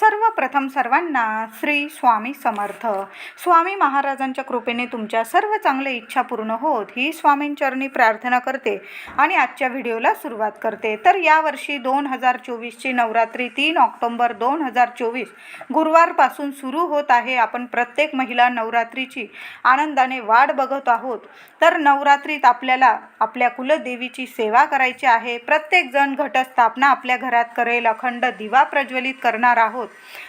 सर्वप्रथम सर्वांना श्री स्वामी समर्थ. स्वामी महाराजांच्या कृपेने तुमच्या सर्व चांगल्या इच्छा पूर्ण होत ही स्वामींचरणी प्रार्थना करते आणि आजच्या व्हिडिओला सुरुवात करते. तर यावर्षी दोन हजार चोवीसची नवरात्री तीन ऑक्टोंबर दोन हजार चोवीस गुरुवारपासून सुरू होत आहे. आपण प्रत्येक महिला नवरात्रीची आनंदाने वाट बघत आहोत. तर नवरात्रीत आपल्याला आपल्या कुलदेवीची सेवा करायची आहे. प्रत्येकजण घटस्थापना आपल्या घरात करेल. अखंड दिवा प्रज्वलित करणार आहोत.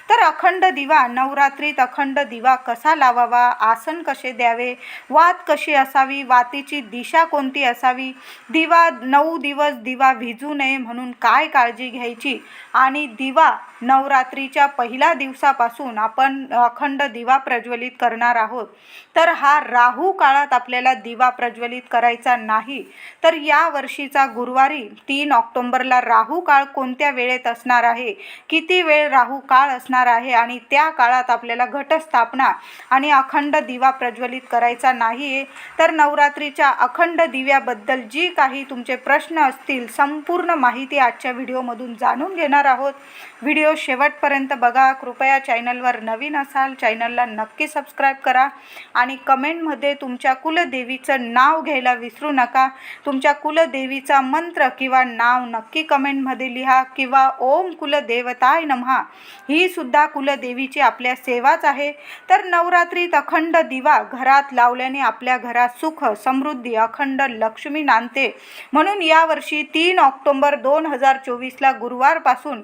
तर अखंड दिवा नवरात्रीत अखंड दिवा कसा लावावा? आसन कसे द्यावे? वात कशी असावी? वातीची दिशा कोणती असावी? दिवा नऊ दिवस दिवा भिजू नये म्हणून काय काळजी घ्यायची? आणि दिवा नवरात्रीच्या पहिल्या दिवसापासून आपण अखंड दिवा प्रज्वलित करणार आहोत. तर हा राहू काळात आपल्याला दिवा प्रज्वलित करायचा नाही. तर या वर्षीचा गुरुवारी तीन ऑक्टोंबरला राहू काळ कोणत्या वेळेत असणार आहे? किती वेळ राहू काळ असणार आहे आणि त्या काळात आपल्याला घटस्थापना आणि अखंड दिवा प्रज्वलित करायचा नाही. तर नवरात्रीच्या अखंड दिव्याबद्दल जी काही तुमचे प्रश्न असतील संपूर्ण माहिती आजच्या व्हिडिओमधून जाणून घेणार आहोत. व्हिडिओ शेवटपर्यंत बघा. कृपया चॅनलवर नवीन असाल चॅनलला नक्की सबस्क्राईब करा आणि कमेंटमध्ये तुमच्या कुलदेवीचं नाव घ्यायला विसरू नका. तुमच्या कुलदेवीचा मंत्र किंवा नाव नक्की कमेंटमध्ये लिहा किंवा ओम कुलदेवताय नमहा. ही सुद्धा कुलदेवीची आपल्या सेवाच आहे. तर नवरात्रीत अखंड दिवा घरात लावल्याने आपल्या घरात सुख समृद्धी अखंड लक्ष्मी नांदते. म्हणून यावर्षी तीन ऑक्टोंबर दोन हजार चोवीसला गुरुवारपासून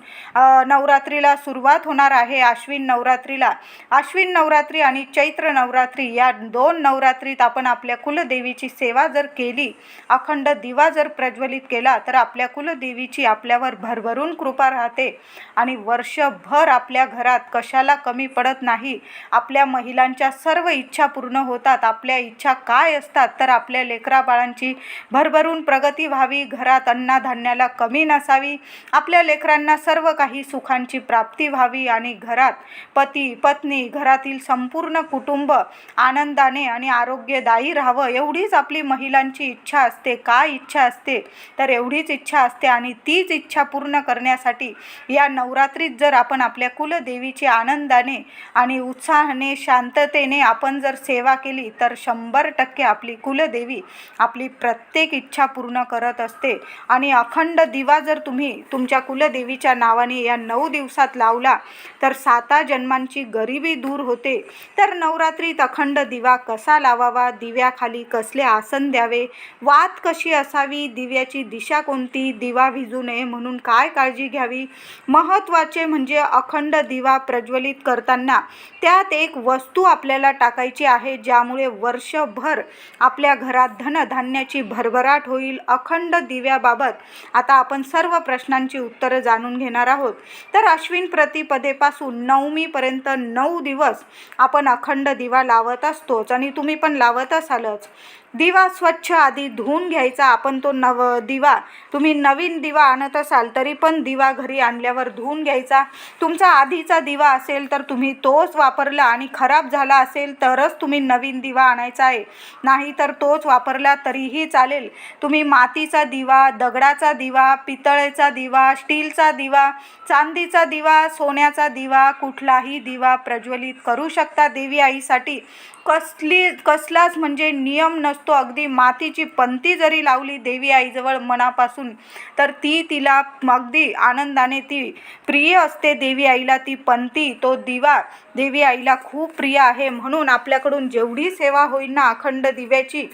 नवरात्रीला सुरुवात होणार आहे आश्विन नवरात्रीला. आश्विन नवरात्री आणि चैत्र नवरात्री या दोन नवरात्रीत आपण आपल्या कुलदेवीची सेवा जर केली अखंड दिवा जर प्रज्वलित केला तर आपल्या कुलदेवीची आपल्यावर भरभरून कृपा राहते. आणि वर्षभर आपल्या घरात कशाला कमी पडत नाही? आपल्या महिलांच्या सर्व इच्छा पूर्ण होतात. आपल्या इच्छा काय असतात? तर आपल्या लेकरा बाळांची भरभरून प्रगती व्हावी. घरात अन्नधान्याला कमी नसावी. आपल्या लेकरांना सर्व काही सुखांची प्राप्ती व्हावी आणि घरात पती पत्नी घरातील संपूर्ण कुटुंब आनंदाने आणि आरोग्यदायी राहावं. एवढीच आपली महिलांची इच्छा असते. काय इच्छा असते? तर एवढीच इच्छा असते आणि तीच इच्छा पूर्ण करण्यासाठी या नवरात्रीत जर आपण आपल्या कुलदेवीची आनंदाने आणि उत्साहाने शांततेने आपण जर सेवा केली तर शंभर टक्के आपली कुलदेवी आपली प्रत्येक इच्छा पूर्ण करत असते. आणि अखंड दिवा जर तुम्ही तुमच्या कुलदेवीच्या नावाने या नऊ दिवसात लावला तर साता जन्मांची गरिबी दूर होते. तर नवरात्रीत अखंड दिवा कसा लावावा दिव्याखाली कसले आसन द्यावे वात कशी असावी दिव्याची दिशा कोणती दिवा भिजू नये म्हणून काय काळजी घ्यावी? महत्त्वाचे म्हणजे अखंड दिवा प्रज्वलित करताना त्यात एक वस्तू आपल्याला टाकायची आहे ज्यामुळे वर्षभर आपल्या घरात धनधान्याची भरभराट होईल. अखंड दिव्याबाबत आता आपण सर्व प्रश्नांची उत्तरं जाणून घेणार आहोत. तर अश्विन प्रतिपदेपासून नवमीपर्यंत नऊ दिवस आपण अखंड दिवा लावत असतोच आणि तुम्ही पण लावत असालच. दिवा स्वच्छ आधी धुवून घ्यायचा. आपण तो नव दिवा तुम्ही नवीन दिवा आणत असाल तरी पण दिवा घरी आणल्यावर धुवून घ्यायचा. तुमचा आधीचा दिवा असेल तर तुम्ही तोच वापरला आणि खराब झाला असेल तरच तुम्ही नवीन दिवा आणायचा आहे. नाही तर तोच वापरला तरीही चालेल. तुम्ही मातीचा दिवा दगडाचा दिवा पितळेचा दिवा स्टीलचा दिवा चांदीचा दिवा सोन्याचा दिवा कुठलाही दिवा प्रज्वलित करू शकता देवी आईसाठी. कसली कसलाच म्हणजे नियम नसतो. अगदी मातीची पंती जरी लावली देवी आईजवळ मनापासून तर ती तिला अगदी आनंदाने ती प्रिय असते देवी आईला. ती पंती तो दिवा देवी आईला खूप प्रिय आहे. म्हणून आपल्याकडून जेवढी सेवा होईल ना अखंड दिव्याची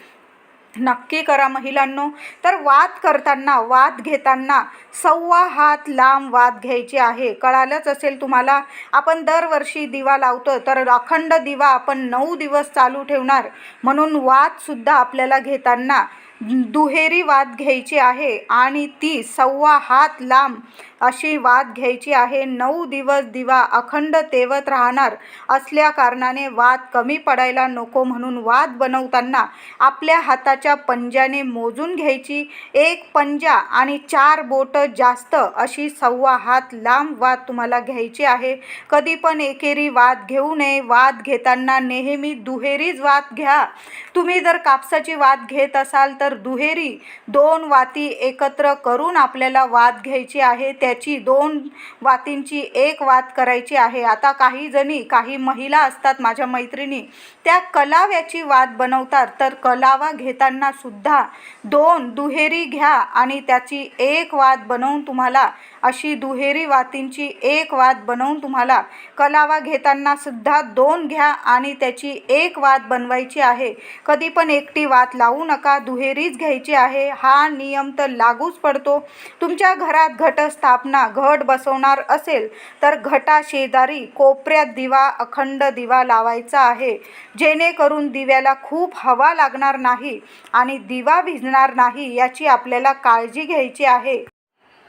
नक्की करा महिलांनो. तर वाद करताना वाद घेताना सव्वा हात लांब वाद घ्यायचे आहे. कळालंच असेल तुम्हाला आपण दरवर्षी दिवा लावतो तर अखंड दिवा आपण नऊ दिवस चालू ठेवणार. म्हणून वादसुद्धा आपल्याला घेताना दुहेरी वाद घ्यायची आहे आणि ती सव्वा हात लांब अशी वाद घ्यायची आहे. नऊ दिवस दिवा अखंड तेवत राहणार असल्या कारणाने वाद कमी पडायला नको म्हणून वाद बनवताना आपल्या हाताच्या पंजाने मोजून घ्यायची. एक पंजा आणि चार बोटं जास्त अशी सव्वा हात लांब वाद तुम्हाला घ्यायची आहे. कधी पण एकेरी वाद घेऊ नये. वाद घेताना नेहमी दुहेरीच वाद घ्या. तुम्ही जर कापसाची वाद घेत असाल तर दुहेरी दोन वाती एकत्र करून आपल्याला वाद घ्यायची आहे. त्या त्याची दोन वातींची एक वात करायची आहे. आता काही जणी काही महिला असतात माझ्या मैत्रिणी त्या कलाव्याची वात बनवतात. तर कलावा घेताना सुद्धा दोन दुहेरी घ्या आणि त्याची एक वात बनवून तुम्हाला अशी दुहेरी वातींची एक वात बनवून तुम्हाला कलावा घेताना सुद्धा दोन घ्या आणि त्याची एक वात बनवायची आहे. कधी पण एकटी वात लावू नका दुहेरीच घ्यायची आहे. हा नियम तर लागूच पडतो. तुमच्या घरात घटस्थापना घट बसवणार असेल तर घटा शेजारी कोपऱ्यात दिवा अखंड दिवा लावायचा आहे. जेणेकरून दिव्याला खूप हवा लागणार नाही आणि दिवा भिजणार नाही याची आपल्याला काळजी घ्यायची आहे.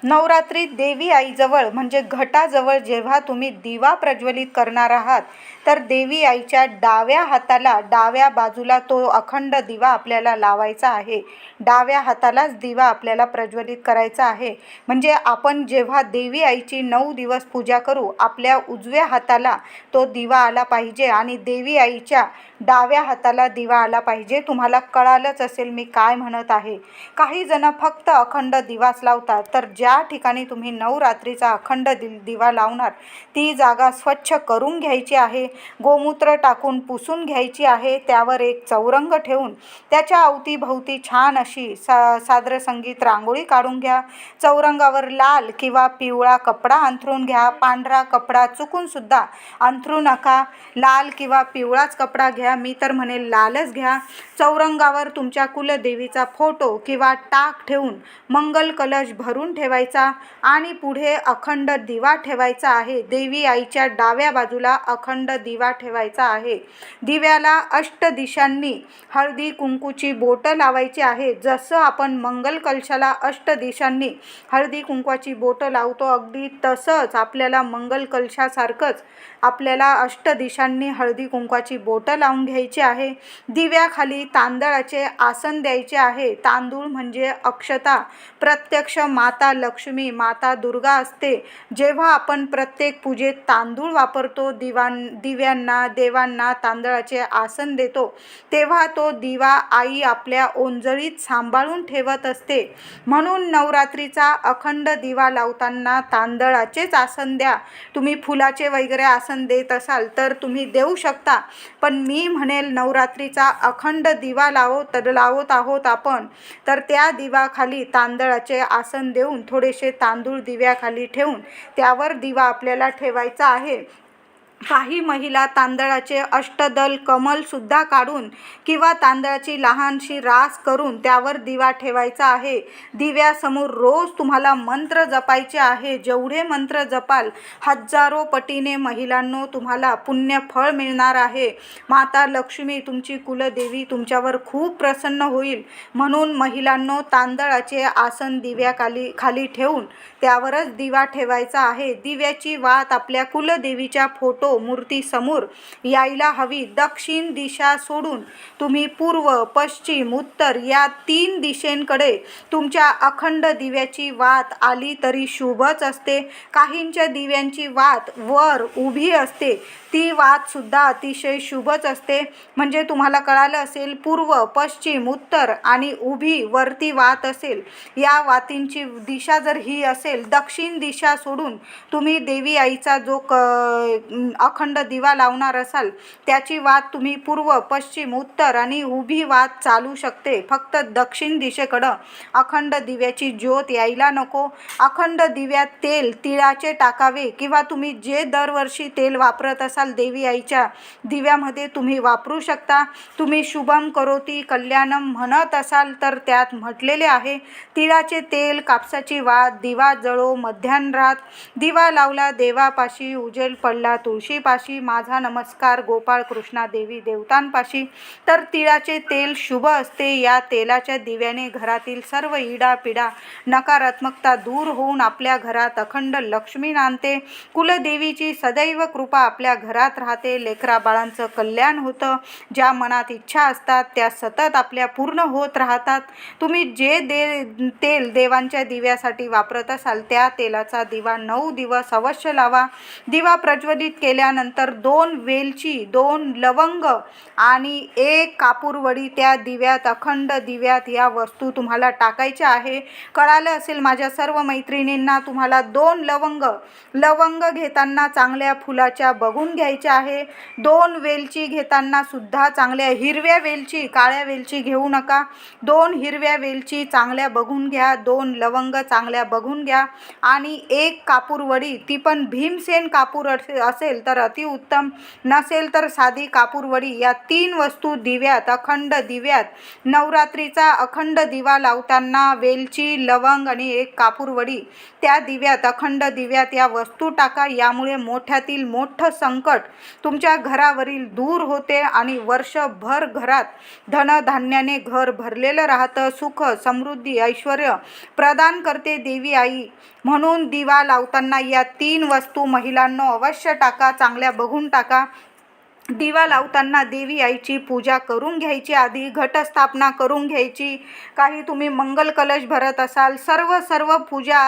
नवरात्रीत देवी आईजवळ म्हणजे घटाजवळ जेव्हा तुम्ही दिवा प्रज्वलित करणार आहात तर देवी आईच्या डाव्या हाताला डाव्या बाजूला तो अखंड दिवा आपल्याला लावायचा आहे. डाव्या हातालाच दिवा आपल्याला प्रज्वलित करायचा आहे. म्हणजे आपण जेव्हा देवी आईची नऊ दिवस पूजा करू आपल्या उजव्या हाताला तो दिवा आला पाहिजे आणि देवी आईच्या डाव्या हाताला दिवा आला पाहिजे तुम्हाला कळालंच असेल मी काय म्हणत आहे. काही जण फक्त अखंड दिवाच लावतात तर ज्या ठिकाणी तुम्ही नवरात्रीचा अखंड दि दिवा लावणार. ती जागा स्वच्छ करून घ्यायची आहे. गोमूत्र टाकून पुसून घ्यायची आहे. त्यावर एक चौरंग ठेवून त्याच्या अवतीभोवती छान अशी सा सादर संगीत रांगोळी काढून घ्या. चौरंगावर लाल किंवा पिवळा कपडा अंथरून घ्या. पांढरा कपडा चुकूनसुद्धा अंथरू नका. लाल किंवा पिवळाच कपडा घ्या. मी तर म्हणेल लालच घ्या. चौरंगावर तुमच्या कुलदेवीचा फोटो किंवा टाक ठेवून मंगल कलश भरून ठेवायचा. आणि पुढे अखंड दिवा ठेवायचा आहे. देवी आईच्या डाव्या बाजूला अखंड दिवा ठेवायचा आहे. दिव्याला अष्ट दिशांनी हळदी कुंकूची बोटं लावायची आहे. जसं आपण मंगल कलशाला अष्ट दिशांनी हळदी कुंकवाची बोटं लावतो अगदी तसंच आपल्याला मंगल कलशासारखंच आपल्याला अष्ट दिशांनी हळदी कुंकवाची बोटं लावून घ्यायची आहे. दिव्याखाली तांदळाचे आसन द्यायचे आहे. तांदूळ म्हणजे अक्षता प्रत्यक्ष माता लक्ष्मी लक्ष्मी माता दुर्गा असते. जेव्हा आपण प्रत्येक पूजेत तांदूळ वापरतो दिवान दिव्यांना देवांना तांदळाचे आसन देतो तेव्हा तो दिवा आई आपल्या ओंजळीत सांभाळून ठेवत असते. म्हणून नवरात्रीचा अखंड दिवा लावताना तांदळाचेच आसन द्या. तुम्ही फुलाचे वगैरे आसन देत असाल तर तुम्ही देऊ शकता. पण मी म्हणेल नवरात्रीचा अखंड दिवा लावो तर लावत आहोत आपण. तर त्या दिवाखाली तांदळाचे आसन देऊन थोडेसे तांदूळ दिव्याखाली ठेवून त्यावर दिवा आपल्याला ठेवायचा आहे. काही महिला तांदळाचे अष्टदल कमलसुद्धा काढून किंवा तांदळाची लहानशी रास करून त्यावर दिवा ठेवायचा आहे. दिव्यासमोर रोज तुम्हाला मंत्र जपायचे आहे. जेवढे मंत्र जपाल हजारो पटीने महिलांनो तुम्हाला पुण्य फळ मिळणार आहे. माता लक्ष्मी तुमची कुलदेवी तुमच्यावर खूप प्रसन्न होईल. म्हणून महिलांनो तांदळाचे आसन दिव्याखाली खाली ठेवून त्यावरच दिवा ठेवायचा आहे. दिव्याची वात आपल्या कुलदेवीच्या फोटो मूर्तीसमोर यायला हवी. दक्षिण दिशा सोडून तुम्ही पूर्व पश्चिम उत्तर या तीन दिशेंकडे तुमच्या अखंड दिव्याची वात आली तरी शुभच असते. काहींच्या दिव्यांची वात वर उभी असते. ती वातसुद्धा अतिशय शुभच असते. म्हणजे तुम्हाला कळालं असेल पूर्व पश्चिम उत्तर आणि उभी वरती वात असेल. या वातींची दिशा जर ही असेल दक्षिण दिशा सोडून तुम्ही देवी आईचा जो क अखंड दिवा लावणार असाल त्याची वात तुम्ही पूर्व पश्चिम उत्तर आणि उभी वात चालू शकते. फक्त दक्षिण दिशेकडं अखंड दिव्याची ज्योत यायला नको. अखंड दिव्यात तेल तिळाचे टाकावे किंवा तुम्ही जे दरवर्षी तेल वापरत असाल देवी आईच्या दिव्यामध्ये तुम्ही वापरू शकता. तुम्ही शुभम करोती कल्याणम म्हणत असाल तर त्यात म्हटलेले आहे तिळाचे तेल कापसाची वात दिवा जळो मध्यान्हात दिवा लावला देवापाशी उजेल पडला तुळशीपाशी. माझा नमस्कार गोपाळ कृष्णा देवी देवतांपाशी. तर तिळाचे तेल शुभ असते या तेलाच्या दिव्याने घरातील सर्व इडा पिडा नकारात्मकता दूर होऊन आपल्या घरात अखंड लक्ष्मी नांदते. कुलदेवीची सदैव कृपा आपल्या घरात घरात राहते लेकरा बाळांचं कल्याण होतं. ज्या मनात इच्छा असतात त्या सतत आपल्या पूर्ण होत राहतात. तुम्ही जे दे तेल देवांच्या दिव्यासाठी वापरत असाल त्या तेलाचा दिवा नऊ दिवस अवश्य लावा. दिवा प्रज्वलित केल्यानंतर दोन वेलची दोन लवंग आणि एक कापूरवडी त्या दिव्यात अखंड दिव्यात या वस्तू तुम्हाला टाकायच्या आहे. कळालं असेल माझ्या सर्व मैत्रिणींना तुम्हाला दोन लवंग. लवंग घेताना चांगल्या फुलाच्या बघून घ्यायचे आहे. दोन वेलची घेताना सुद्धा चांगल्या हिरव्या वेलची काळ्या वेलची घेऊ नका. दोन हिरव्या वेलची चांगल्या बघून घ्या. दोन लवंग चांगल्या बघून घ्या. आणि एक कापूरवडी ती पण भीमसेन कापूर असे- असेल तर अतिउत्तम नसेल तर साधी कापूरवडी या तीन वस्तू दिव्यात अखंड दिव्यात. नवरात्रीचा अखंड दिवा लावताना वेलची लवंग आणि एक कापूरवडी त्या दिव्यात अखंड दिव्यात या वस्तू टाका. यामुळे मोठ्यातील मोठं संकट तुमच्या घरावरील दूर होते आणि वर्षभर घरात धनधान्याने घर भरलेलं राहतं. सुख समृद्धी ऐश्वर प्रदान करते देवी आई. म्हणून दिवा लावताना या तीन वस्तू महिलांना अवश्य टाका चांगल्या बघून टाका. दिवा लावताना देवी आईची पूजा करून घ्यायची आधी घटस्थापना करून घ्यायची. काही तुम्ही मंगल कलश भरत असाल सर्व सर्व पूजा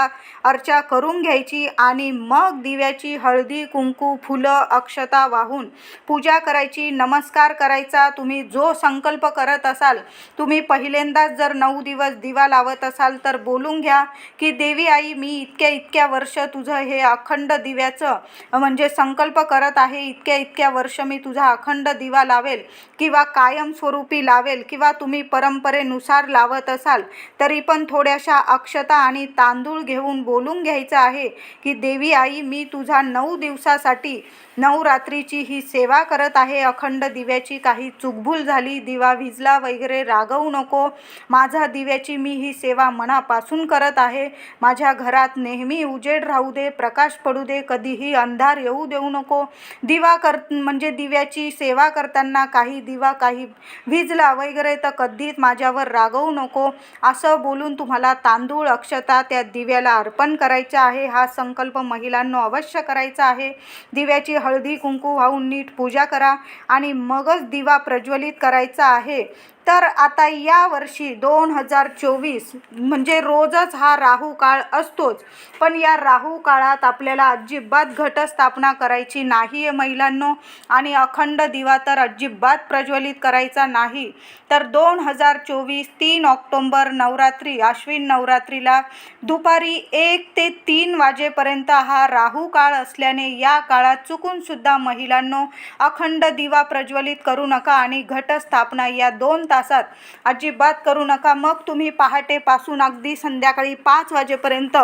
अर्चा करून घ्यायची आणि मग दिव्याची हळदी कुंकू फुलं अक्षता वाहून पूजा करायची नमस्कार करायचा. तुम्ही जो संकल्प करत असाल तुम्ही पहिल्यांदाच जर नऊ दिवस दिवा लावत असाल तर बोलून घ्या की देवी आई मी इतक्या इतक्या वर्ष तुझं हे अखंड दिव्याचं म्हणजे संकल्प करत आहे इतक्या इतक्या वर्ष मी तुझं तुझा अखंड दिवा लावेल किंवा कायमस्वरूपी लावेल किंवा तुम्ही परंपरेनुसार लावत असाल तरी पण थोड्याशा अक्षता आणि तांदूळ घेऊन बोलून घ्यायचं आहे की देवी आई मी तुझा नऊ दिवसासाठी नवरात्रीची ही सेवा करत आहे. अखंड दिव्याची काही चुकभूल झाली. दिवा विजला वगैरे रागवू नको. माझा दिव्याची मी ही सेवा मनापासून करत आहे. माझ्या घरात नेहमी उजेड राहू दे प्रकाश पडू दे कधीही अंधार येऊ देऊ नको. दिवा कर म्हणजे दिव्याची सेवा करताना काही दिवा काही विजला वगैरे तर कधीच माझ्यावर रागवू नको. असं बोलून तुम्हाला तांदूळ अक्षता त्या दिव्याला अर्पण करायचं आहे. हा संकल्प महिलांनो अवश्य करायचा आहे. दिव्याची हळदी कुंकू वाहून नीट पूजा करा आणि मगच दिवा प्रज्वलित करायचा आहे. तर आता या वर्षी दोन हजार चोवीस म्हणजे रोजच हा राहू काळ असतोच. पण या राहू काळात आपल्याला अजिबात घटस्थापना करायची नाही आहे महिलांनो. आणि अखंड दिवा तर अजिबात प्रज्वलित करायचा नाही. तर दोन हजार चोवीस तीन ऑक्टोंबर नवरात्री आश्विन नवरात्रीला दुपारी एक ते तीन वाजेपर्यंत हा राहू काळ असल्याने या काळात चुकूनसुद्धा महिलांनो अखंड दिवा प्रज्वलित करू नका आणि घटस्थापना या दोन तासात. अजिबात करू नका. मग तुम्ही पहाटेपासून अगदी संध्याकाळी पाच वाजेपर्यंत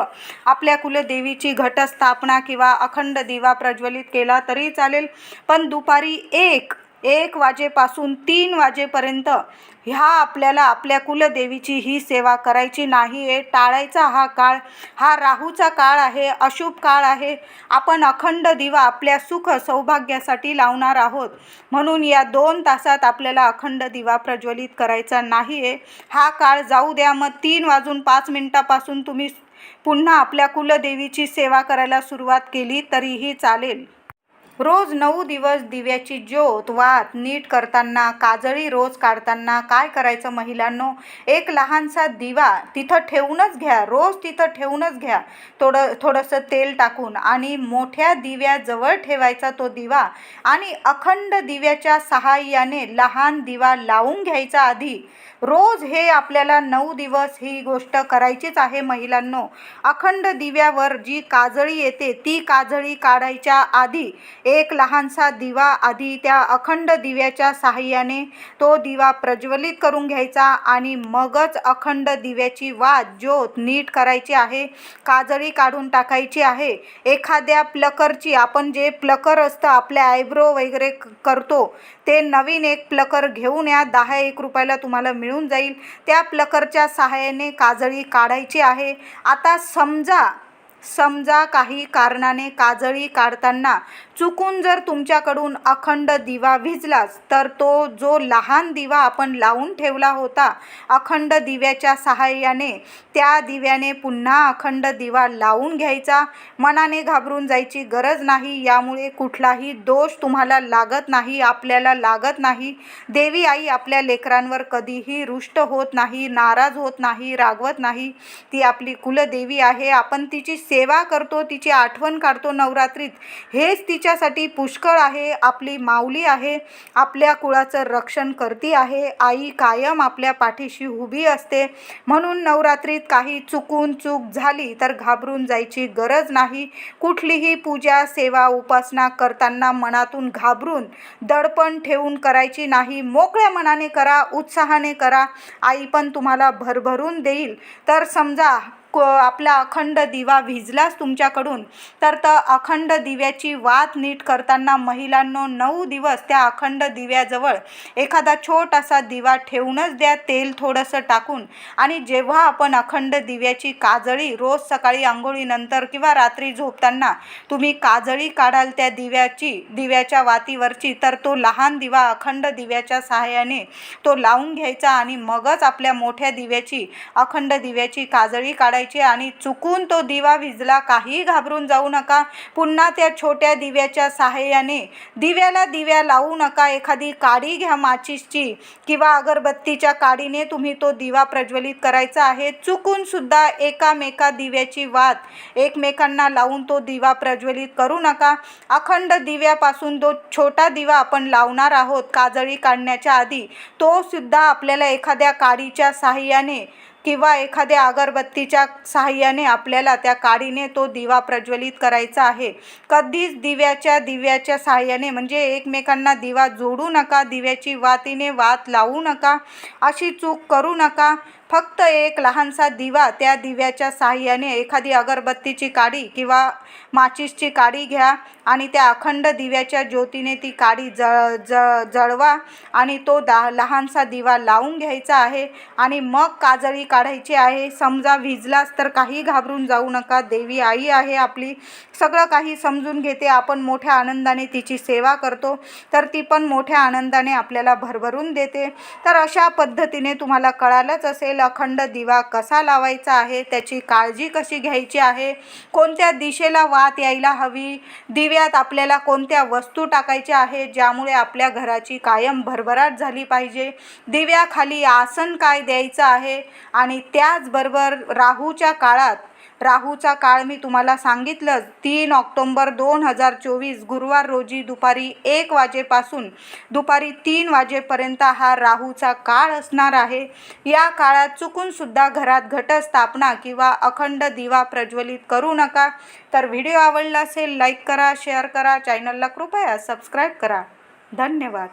आपल्या कुलदेवीची घटस्थापना किंवा अखंड दिवा प्रज्वलित केला तरी चालेल. पण दुपारी एक एक वाजेपासून तीन वाजेपर्यंत ह्या आपल्याला आपल्या कुलदेवीची ही सेवा करायची नाही आहे. टाळायचा हा काळ हा राहूचा काळ आहे अशुभ काळ आहे. आपण अखंड दिवा आपल्या सुख सौभाग्यासाठी लावणार आहोत. म्हणून या दोन तासात आपल्याला अखंड दिवा प्रज्वलित करायचा नाही आहे. हा काळ जाऊ द्या. मग तीन वाजून पाच मिनटापासून तुम्ही पुन्हा आपल्या कुलदेवीची सेवा करायला सुरुवात केली तरीही चालेल. रोज नऊ दिवस दिव्याची ज्योत वात नीट करताना काजळी रोज काढताना काय करायचं महिलांनो? एक लहानसा दिवा तिथं ठेवूनच घ्या रोज तिथं ठेवूनच घ्या. थोडं थोडंसं तेल टाकून आणि मोठ्या दिव्याजवळ ठेवायचा तो दिवा आणि अखंड दिव्याच्या सहाय्याने लहान दिवा लावून घ्यायचा आधी. रोज हे आपल्याला नऊ दिवस ही गोष्ट करायचीच आहे महिलांनो. अखंड दिव्यावर जी काजळी येते ती काजळी काढायच्या आधी एक लहानसा दिवा आधी त्या अखंड दिव्याच्या साहाय्याने तो दिवा प्रज्वलित करून घ्यायचा आणि मगच अखंड दिव्याची वाद ज्योत नीट करायची आहे काजळी काढून टाकायची आहे. एखाद्या प्लकरची आपण जे प्लकर असतं आपल्या आयब्रो वगैरे करतो ते नवीन एक प्लकर घेऊन या दहा एक रुपयाला तुम्हाला मिळून जाईल. त्या प्लकरच्या सहाय्याने काजळी काढायची आहे. आता समजा समजा काही कारणाने काजळी काढताना चुकून जर तुमच्याकडून अखंड दिवा भिजलाच तर तो जो लहान दिवा आपण लावून ठेवला होता अखंड दिव्याच्या सहाय्याने त्या दिव्याने पुन्हा अखंड दिवा लावून घ्यायचा मनाने घाबरून जायची गरज नाही यामुळे कुठलाही दोष तुम्हाला लागत नाही आपल्याला लागत नाही. देवी आई आपल्या लेकरांवर कधीही रुष्ट होत नाही नाराज होत नाही रागवत नाही. ती आपली कुलदेवी आहे आपण तिची सेवा करतो तिची आठवण काढतो नवरात्रीत. हेच तिच्यासाठी पुष्कळ आहे आपली माऊली आहे आपल्या कुळाचं रक्षण करती आहे आई कायम आपल्या पाठीशी उभी असते. म्हणून नवरात्रीत काही चुकून चूक झाली तर घाबरून जायची गरज नाही. कुठलीही पूजा सेवा उपासना करताना मनातून घाबरून दडपण ठेवून करायची नाही. मोकळ्या मनाने करा उत्साहाने करा. आई पण तुम्हाला भरभरून देईल. तर समजा आपला अखंड दिवा भिजलाच तुमच्याकडून तर तर अखंड दिव्याची वात नीट करताना महिलांनो नऊ दिवस त्या अखंड दिव्याजवळ एखादा छोटासा दिवा ठेवूनच द्या तेल थोडंसं टाकून. आणि जेव्हा आपण अखंड दिव्याची काजळी रोज सकाळी आंघोळीनंतर किंवा रात्री झोपताना तुम्ही काजळी काढाल त्या दिव्याची दिव्याच्या वातीवरची तर तो लहान दिवा अखंड दिव्याच्या सहाय्याने तो लावून घ्यायचा आणि मगच आपल्या मोठ्या दिव्याची अखंड दिव्याची काजळी काढायची. आणि चुकून तो दिवा विजला. काही घाबरून जाऊ नका. पुन्हा त्या छोट्या दिव्याच्या सहाय्याने दिव्याला दिव्या लावू नका. एखादी काडी घ्या माचीसची किंवा अगरबत्तीच्या काडीने तुम्ही तो दिवा प्रज्वलित करायचा आहे. चुकून सुद्धा एकामेका दिव्याची वात एकमेकांना लावून तो दिवा प्रज्वलित करू नका. अखंड दिव्यापासून तो छोटा दिवा आपण लावणार आहोत. काजळी काढण्याच्या आधी तो सुद्धा आपल्याला एखाद्या काडीच्या साहाय्याने किंवा एखाद्या अगरबत्तीच्या साहाय्याने आपल्याला त्या काडीने तो दिवा प्रज्वलित करायचा आहे. कधीच दिव्याच्या दिव्याच्या साहाय्याने म्हणजे एकमेकांना दिवा जोडू नका दिव्याची वातीने वात लावू नका अशी चूक करू नका. फक्त एक लहानसा दिवा त्या दिव्याच्या साहाय्याने एखादी अगरबत्तीची काडी किंवा माचीसची काडी घ्या आणि त्या अखंड दिव्याच्या ज्योतीने ती काडी जळ जळ जळवा आणि तो दा लहानसा दिवा लावून घ्यायचा आहे आणि मग काजळी काढायची आहे. समजा विजलाच तर काही घाबरून जाऊ नका. देवी आई आहे आपली. सगळं काही समजून घेते. आपण मोठ्या आनंदाने तिची सेवा करतो तर ती पण मोठ्या आनंदाने आपल्याला भरभरून देते. तर अशा पद्धतीने तुम्हाला कळालंच असेल अखंड दिवा कसा लावायचा आहे त्याची काळजी कशी घ्यायची आहे कोणत्या दिशेला वात यायला हवी दिव्यात आपल्याला कोणत्या वस्तू टाकायच्या आहेत ज्यामुळे आपल्या घराची कायम भरभराट झाली पाहिजे दिव्याखाली आसन काय द्यायचं आहे आणि त्याचबरोबर राहूच्या काळात राहूचा काळ मी तुम्हाला सांगितलं तीन ऑक्टोंबर दोन हजार चोवीस गुरुवार रोजी दुपारी एक वाजेपासून दुपारी तीन वाजेपर्यंत हा राहूचा काळ असणार आहे. या काळात चुकूनसुद्धा घरात घटस्थापना किंवा अखंड दिवा प्रज्वलित करू नका. तर व्हिडिओ आवडला असेल लाईक करा शेअर करा चॅनलला कृपया सबस्क्राईब करा. धन्यवाद.